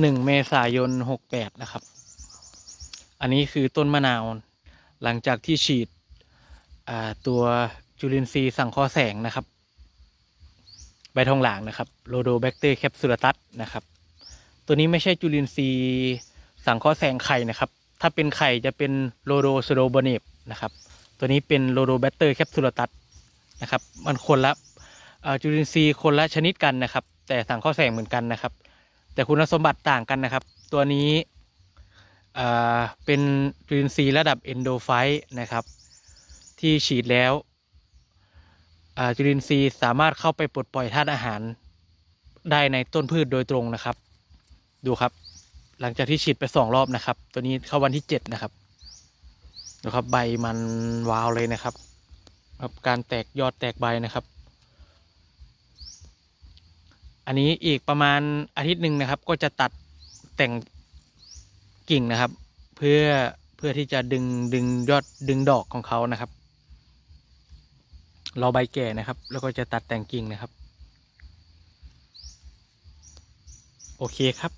หนึ่งเมษายนหกแปดนะครับ อันนี้คือต้นมะนาว หลังจากที่ฉีดตัวจุลินทรีย์สังเคราะห์แสงนะครับ ใบทองหลางนะครับโลโดแบคเตอร์แคปซูลตัสนะครับ ตัวนี้ไม่ใช่จุลินทรีย์สังเคราะห์แสงไข่นะครับ ถ้าเป็นไข่จะเป็นโลโดสโดโบเนบนะครับ ตัวนี้เป็นโลโดแบคเตอร์แคปซูลตัสนะครับ มันคนละจุลินทรีย์คนละชนิดกันนะครับ แต่สังเคราะห์แสงเหมือนกันนะครับ แต่คุณสมบัติต่างกันนะครับ ตัวนี้เป็นจุลินทรีย์ระดับเอนโดไฟต์นะครับ ที่ฉีดแล้วจุลินทรีย์สามารถเข้าไปปลดปล่อยธาตุอาหารได้ในต้นพืชโดยตรงนะครับ ดูครับ หลังจากที่ฉีดไปสองรอบนะครับ ตัวนี้เข้าวันที่เจ็ดนะครับดูครับใบมันวาวเลยนะครับครับ การแตกยอดแตกใบนะครับ อันนี้อีกประมาณอาทิตย์หนึ่งนะครับ ก็จะตัดแต่งกิ่งนะครับ เพื่อเพื่อที่จะดึงดึงยอดดึงดอกของเขานะครับรอใบแก่นะครับ แล้วก็จะตัดแต่งกิ่งนะครับ โอเคครับ